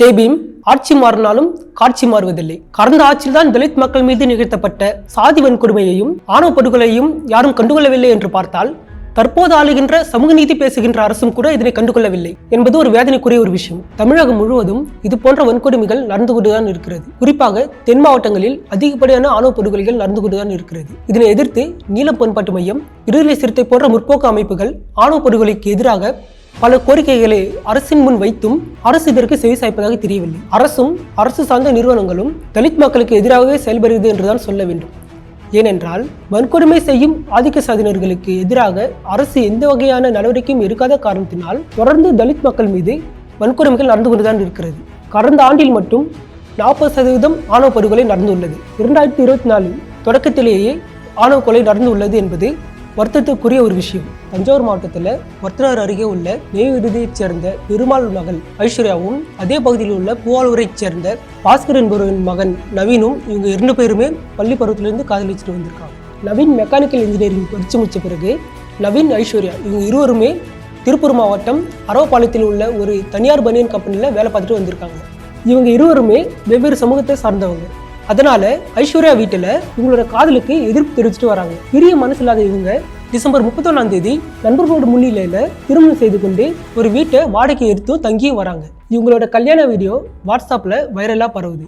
ஜெய்பீம் ஆட்சி மாறினாலும் காட்சி மாறுவதில்லை. கடந்த ஆட்சியில்தான் தலித் மக்கள் மீது நிகழ்த்தப்பட்ட சாதி வன்கொடுமையையும் ஆணவ படுகொலையும் யாரும் கண்டுகொள்ளவில்லை என்று பார்த்தால் தற்போது ஆளுகின்ற சமூக நீதி பேசுகின்ற அரசும் கூட இதனை கண்டுகொள்ளவில்லை என்பது ஒரு வேதனைக்குரிய ஒரு விஷயம். தமிழகம் முழுவதும் இது போன்ற வன்கொடுமைகள் நடந்து கொண்டுதான் இருக்கிறது. குறிப்பாக தென் மாவட்டங்களில் அதிகப்படியான ஆணவ படுகொலைகள் நடந்து கொண்டுதான் இருக்கிறது. இதனை எதிர்த்து நீலம் பண்பாட்டு மையம் விடுதலை சிறுத்தை போன்ற முற்போக்கு அமைப்புகள் ஆணவ படுகொலைக்கு எதிராக பல கோரிக்கைகளை அரசின் முன் வைத்தும் அரசு இதற்கு செவிசாய்ப்பதாக தெரியவில்லை. அரசும் அரசு சார்ந்த நிறுவனங்களும் தலித் மக்களுக்கு எதிராகவே செயல்படுகிறது என்றுதான் சொல்ல வேண்டும். ஏனென்றால் வன்கொடுமை செய்யும் ஆதிக்க சாதியினர்களுக்கு எதிராக அரசு எந்த வகையான நடவடிக்கையும் எடுக்காத காரணத்தினால் தொடர்ந்து தலித் மக்கள் மீது வன்கொடுமைகள் நடந்து கொண்டுதான் இருக்கிறது. கடந்த ஆண்டில் மட்டும் நாற்பது சதவீதம் ஆணவ படுகொலை நடந்துள்ளது. இரண்டாயிரத்தி இருபத்தி நாலு தொடக்கத்திலேயே ஆணவ கொலை நடந்துள்ளது என்பது வருத்தத்துக்குரிய ஒரு விஷயம். தஞ்சாவூர் மாவட்டத்தில் வர்த்தனார் அருகே உள்ள நெய்விடுதியைச் சேர்ந்த பெருமாள் மகள் ஐஸ்வர்யாவும் அதே பகுதியில் உள்ள பூவாலூரைச் சேர்ந்த பாஸ்கர் என்பவரின் மகன் நவீனும் இவங்க இரண்டு பேருமே பள்ளி பருவத்திலிருந்து காதலிச்சுட்டு வந்திருக்காங்க. நவீன் மெக்கானிக்கல் இன்ஜினியரிங் படித்து முடிச்ச பிறகு நவீன் ஐஸ்வர்யா இவங்க இருவருமே திருப்பூர் மாவட்டம் அரவப்பாளையத்தில் உள்ள ஒரு தனியார் பனியன் கம்பெனியில் வேலை பார்த்துட்டு வந்திருக்காங்க. இவங்க இருவருமே வெவ்வேறு சமூகத்தை சார்ந்தவங்க. அதனால ஐஸ்வர்யா வீட்டில் இவங்களோட காதலுக்கு எதிர்ப்பு தெரிவிச்சுட்டு வராங்க. பெரிய மனசு இல்லாத இவங்க டிசம்பர் முப்பத்தொன்னாம் தேதி நண்பர்களோட முன்னிலையில் திருமணம் செய்து கொண்டு ஒரு வீட்டை வாடகை எடுத்தும் தங்கியும் வராங்க. இவங்களோட கல்யாண வீடியோ வாட்ஸ்அப்பில் வைரலாக பரவுது.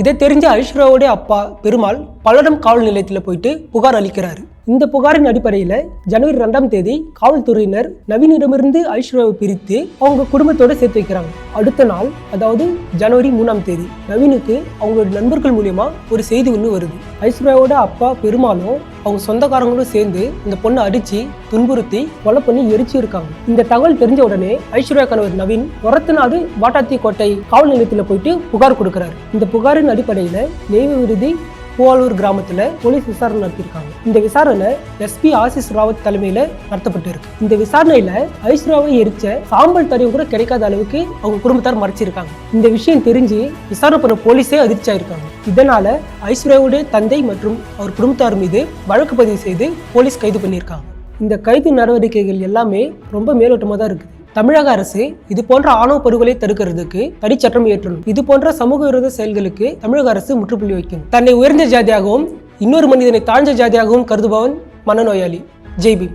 இதை தெரிஞ்ச ஐஸ்வர்யாவுடைய அப்பா பெருமாள் பல்லடம் காவல் நிலையத்தில் போயிட்டு புகார் அளிக்கிறாரு. இந்த புகாரின் அடிப்படையில் ஜனவரி ரெண்டாம் தேதி காவல்துறையினர் நவீனிடமிருந்து ஐஸ்வர்யாவை பிரித்து அவங்க குடும்பத்தோட சேர்த்து வைக்கிறாங்க. அடுத்த நாள் அதாவது ஜனவரி மூணாம் தேதி நவீனுக்கு அவங்களோட நண்பர்கள் மூலியமா ஒரு செய்தி ஒன்று வருது. ஐஸ்வர்யாவோட அப்பா பெருமாளும் அவங்க சொந்தக்காரங்களும் சேர்ந்து இந்த பொண்ணை அடிச்சு துன்புறுத்தி கொலை பண்ணி எரிச்சு இருக்காங்க. இந்த தகவல் தெரிஞ்ச உடனே ஐஸ்வர்யா கணவர் நவீன் ஒரத்தநாடு வாட்டாத்தி கோட்டை காவல் நிலையத்தில் போயிட்டு புகார் கொடுக்குறாரு. இந்த புகாரின் அடிப்படையில் நெய்வு விருதி பூவாலூர் கிராமத்துல போலீஸ் விசாரணை நடத்தியிருக்காங்க. இந்த விசாரணை எஸ்பி ஆசிஸ் ராவத் தலைமையில நடத்தப்பட்டு இருக்கு இந்த விசாரணையில ஐஸ்ராவை எரிச்ச சாம்பல் தரையும் கூட கிடைக்காத அளவுக்கு அவங்க குடும்பத்தார் மறைச்சிருக்காங்க. இந்த விஷயம் தெரிஞ்சு விசாரணை பண்ண போலீஸே அதிர்ச்சி ஆயிருக்காங்க. இதனால ஐஸ்வர்யாவுடைய தந்தை மற்றும் அவர் குடும்பத்தார் மீது வழக்கு பதிவு செய்து போலீஸ் கைது பண்ணியிருக்காங்க. இந்த கைது நடவடிக்கைகள் எல்லாமே ரொம்ப மேலோட்டமாக தான் இருக்குது. தமிழக அரசு இது போன்ற ஆணவ படுகொலை தடுக்கிறதுக்கு தனிச்சட்டம் இயற்றணும். இது போன்ற சமூக விரோத செயல்களுக்கு தமிழக அரசு முற்றுப்புள்ளி வைக்கும். தன்னை உயர்ந்த ஜாதியாகவும் இன்னொரு மனிதனை தாழ்ந்த ஜாதியாகவும் கருதுபவன் மனநோயாளி ஜெய்பீம்